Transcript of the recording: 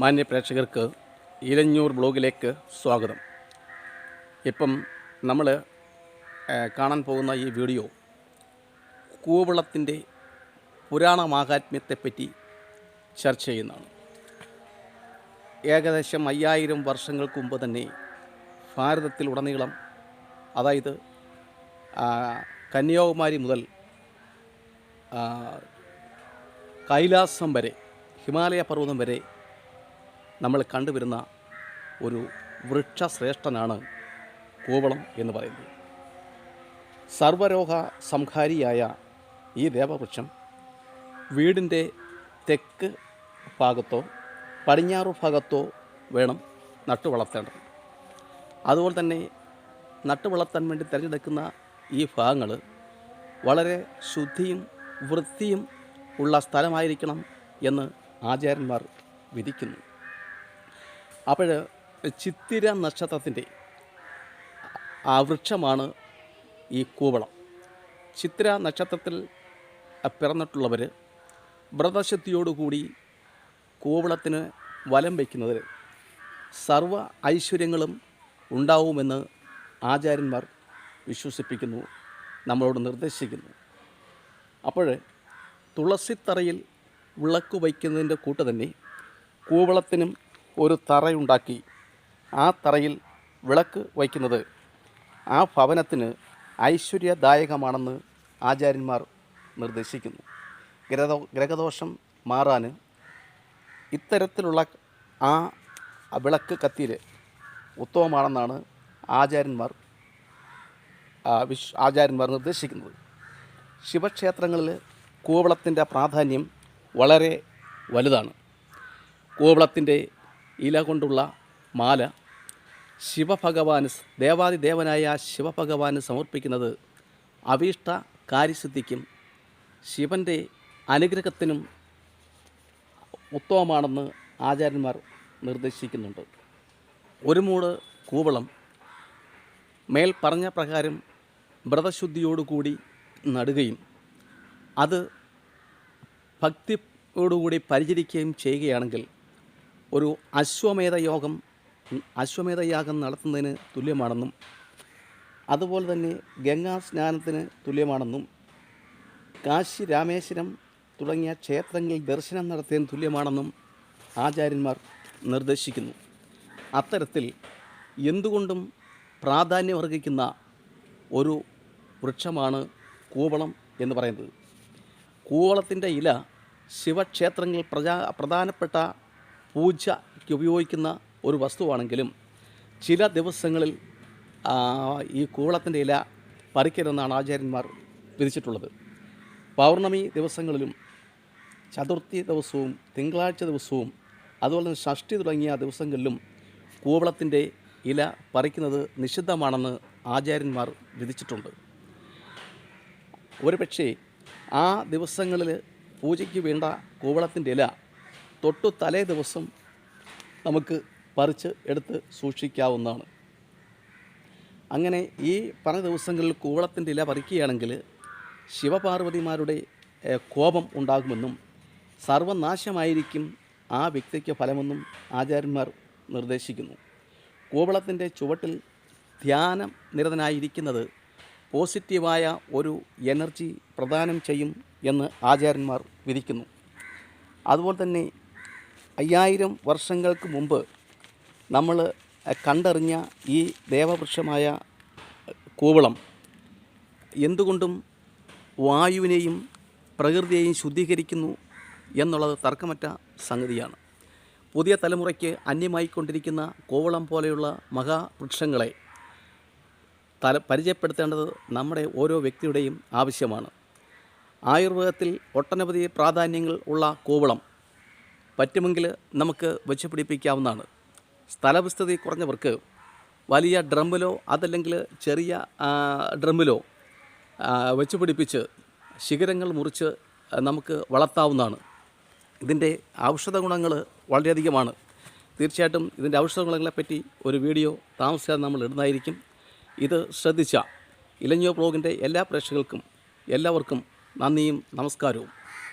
മാന്യ പ്രേക്ഷകർക്ക് ഇലഞ്ഞൂർ ബ്ലോഗിലേക്ക് സ്വാഗതം. ഇപ്പം നമ്മൾ കാണാൻ പോകുന്ന ഈ വീഡിയോ കൂവളത്തിന്റെ പുരാണ മാഹാത്മ്യത്തെപ്പറ്റി ചർച്ച ചെയ്യുന്നതാണ്. ഏകദേശം അയ്യായിരം വർഷങ്ങൾക്ക് മുമ്പ് തന്നെ ഭാരതത്തിലുടനീളം അതായത് കന്യാകുമാരി മുതൽ കൈലാസം വരെ ഹിമാലയ പർവതം വരെ നമ്മൾ കണ്ടുവരുന്ന ഒരു വൃക്ഷശ്രേഷ്ഠനാണ് കൂവളം എന്ന് പറയുന്നത്. സർവരോഗ സംഹാരിയായ ഈ ദേവവൃക്ഷം വീടിന്റെ തെക്ക് ഭാഗത്തോ പടിഞ്ഞാറ് ഭാഗത്തോ വേണം നട്ടുവളർത്തേണ്ടത് അതുപോലെ തന്നെ നട്ടുവളർത്താൻ വേണ്ടി തിരഞ്ഞെടുക്കുന്ന ഈ ഭാഗങ്ങൾ വളരെ ശുദ്ധിയും വൃത്തിയും ഉള്ള സ്ഥലമായിരിക്കണം എന്ന് ആചാര്യന്മാർ വിധിക്കുന്നു. അപ്പോൾ ചിത്തിര നക്ഷത്രത്തിന്റെ ആ വൃക്ഷമാണ് ഈ കൂവളം. ചിത്തിര നക്ഷത്രത്തിൽ പിറന്നിട്ടുള്ളവർ വ്രതശക്തിയോടുകൂടി കൂവളത്തിന് വലം വയ്ക്കുന്നത് സർവ ഐശ്വര്യങ്ങളും ഉണ്ടാവുമെന്ന് ആചാര്യന്മാർ വിശ്വസിപ്പിക്കുന്നു നമ്മളോട് നിർദ്ദേശിക്കുന്നു. അപ്പോൾ തുളസിത്തറയിൽ വിളക്ക് വയ്ക്കുന്നതിന്റെ കൂട്ട് തന്നെ കൂവളത്തിനും ഒരു തറയുണ്ടാക്കി. ആ തറയിൽ വിളക്ക് വയ്ക്കുന്നത് ആ ഭവനത്തിന് ഐശ്വര്യദായകമാണെന്ന് ആചാര്യന്മാർ നിർദ്ദേശിക്കുന്നു. ഗ്രഹദോ ഗ്രഹദോഷം മാറാൻ ഇത്തരത്തിലുള്ള ആ വിളക്ക് കത്തിയിൽ ഉത്തമമാണെന്നാണ് ആചാര്യന്മാർ വിശ് ആചാര്യന്മാർ നിർദ്ദേശിക്കുന്നത്. ശിവക്ഷേത്രങ്ങളിൽ കൂവളത്തിന്റെ പ്രാധാന്യം വളരെ വലുതാണ്. കൂവളത്തിന്റെ ഇല കൊണ്ടുള്ള മാല. ശിവഭഗവാന് ദേവാതിദേവനായ ശിവഭഗവാന് സമർപ്പിക്കുന്നത് അവീഷ്ട കാര്യസിദ്ധിക്കും ശിവന്റെ അനുഗ്രഹത്തിനും ഉത്തമമാണെന്ന് ആചാര്യന്മാർ നിർദ്ദേശിക്കുന്നുണ്ട്. ഒരു മൂട് കൂവളം മേൽ പറഞ്ഞ പ്രകാരം വ്രതശുദ്ധിയോടുകൂടി നടുകയും അത് ഭക്തിയോടുകൂടി പരിചരിക്കുകയും ചെയ്യുകയാണെങ്കിൽ ഒരു അശ്വമേധ യോഗം അശ്വമേധ യാഗം നടത്തുന്നതിന് തുല്യമാണെന്നും അതുപോലെ തന്നെ ഗംഗാ സ്നാനത്തിന് തുല്യമാണെന്നും കാശി രാമേശ്വരം തുടങ്ങിയ ക്ഷേത്രങ്ങളിൽ ദർശനം നടത്തിയതിന് തുല്യമാണെന്നും ആചാര്യന്മാർ നിർദ്ദേശിക്കുന്നു. അത്തരത്തിൽ എന്തുകൊണ്ടും പ്രാധാന്യം അർഹിക്കുന്ന ഒരു വൃക്ഷമാണ് കൂവളം എന്ന് പറയുന്നത്. കൂവളത്തിന്റെ ഇല ശിവക്ഷേത്രങ്ങളിൽ പ്രധാനപ്പെട്ട പൂജയ്ക്ക് ഉപയോഗിക്കുന്ന ഒരു വസ്തുവാണെങ്കിലും ചില ദിവസങ്ങളിൽ ഈ കൂവളത്തിന്റെ ഇല പറിക്കരുതെന്നാണ് ആചാര്യന്മാർ വിധിച്ചിട്ടുള്ളത്. പൗർണമി ദിവസങ്ങളിലും ചതുർത്ഥി ദിവസവും തിങ്കളാഴ്ച ദിവസവും അതുപോലെ തന്നെ ഷഷ്ടി തുടങ്ങിയ ദിവസങ്ങളിലും കൂവളത്തിന്റെ ഇല പറിക്കുന്നത് നിഷിദ്ധമാണെന്ന് ആചാര്യന്മാർ വിധിച്ചിട്ടുണ്ട്. ഒരുപക്ഷേ ആ ദിവസങ്ങളിൽ പൂജയ്ക്ക് വേണ്ട കൂവളത്തിന്റെ ഇല തൊട്ടു തലേ ദിവസം നമുക്ക് പറിച്ച് എടുത്ത് സൂക്ഷിക്കാവുന്നതാണ്. അങ്ങനെ ഈ പറഞ്ഞ ദിവസങ്ങളിൽ കൂവളത്തിന്റെ ഇല പറിക്കുകയാണെങ്കിൽ ശിവപാർവതിമാരുടെ കോപം ഉണ്ടാകുമെന്നും സർവനാശമായിരിക്കും ആ വ്യക്തിക്ക് ഫലമെന്നും ആചാര്യന്മാർ നിർദ്ദേശിക്കുന്നു. കൂവളത്തിന്റെ ചുവട്ടിൽ ധ്യാനം നിരതനായിരിക്കുന്നത് പോസിറ്റീവായ ഒരു എനർജി പ്രദാനം ചെയ്യും എന്ന് ആചാര്യന്മാർ വിധിക്കുന്നു. അതുപോലെ തന്നെ അയ്യായിരം വർഷങ്ങൾക്ക് മുമ്പ് നമ്മൾ കണ്ടറിഞ്ഞ ഈ ദേവവൃക്ഷമായ കൂവളം എന്തുകൊണ്ടും വായുവിനെയും പ്രകൃതിയെയും ശുദ്ധീകരിക്കുന്നു എന്നുള്ളത് തർക്കമറ്റ സംഗതിയാണ്. പുതിയ തലമുറയ്ക്ക് അന്യമായിക്കൊണ്ടിരിക്കുന്ന കോവളം പോലെയുള്ള മഹാവൃക്ഷങ്ങളെ തല പരിചയപ്പെടുത്തേണ്ടത് നമ്മുടെ ഓരോ വ്യക്തിയുടെയും ആവശ്യമാണ്. ആയുർവേദത്തിൽ ഒട്ടനവധി പ്രാധാന്യങ്ങൾ ഉള്ള കോവളം പറ്റുമെങ്കിൽ നമുക്ക് വെച്ച് പിടിപ്പിക്കാവുന്നതാണ് സ്ഥലവിസ്തൃതി കുറഞ്ഞവർക്ക് വലിയ ഡ്രമ്മിലോ അതല്ലെങ്കിൽ ചെറിയ ഡ്രമ്മിലോ വെച്ച് പിടിപ്പിച്ച് ശിഖരങ്ങൾ മുറിച്ച് നമുക്ക് വളർത്താവുന്നതാണ്. ഇതിന്റെ ഔഷധ ഗുണങ്ങൾ വളരെയധികമാണ്. തീർച്ചയായിട്ടും ഇതിന്റെ ഔഷധ ഗുണങ്ങളെപ്പറ്റി ഒരു വീഡിയോ താമസിയാതെ നമ്മൾ ഇടുന്നതായിരിക്കും. ഇത് ശ്രദ്ധിച്ച ഇലഞ്ഞോ ബ്ലോഗിന്റെ എല്ലാ പ്രേക്ഷകർക്കും എല്ലാവർക്കും നന്ദിയും നമസ്കാരവും.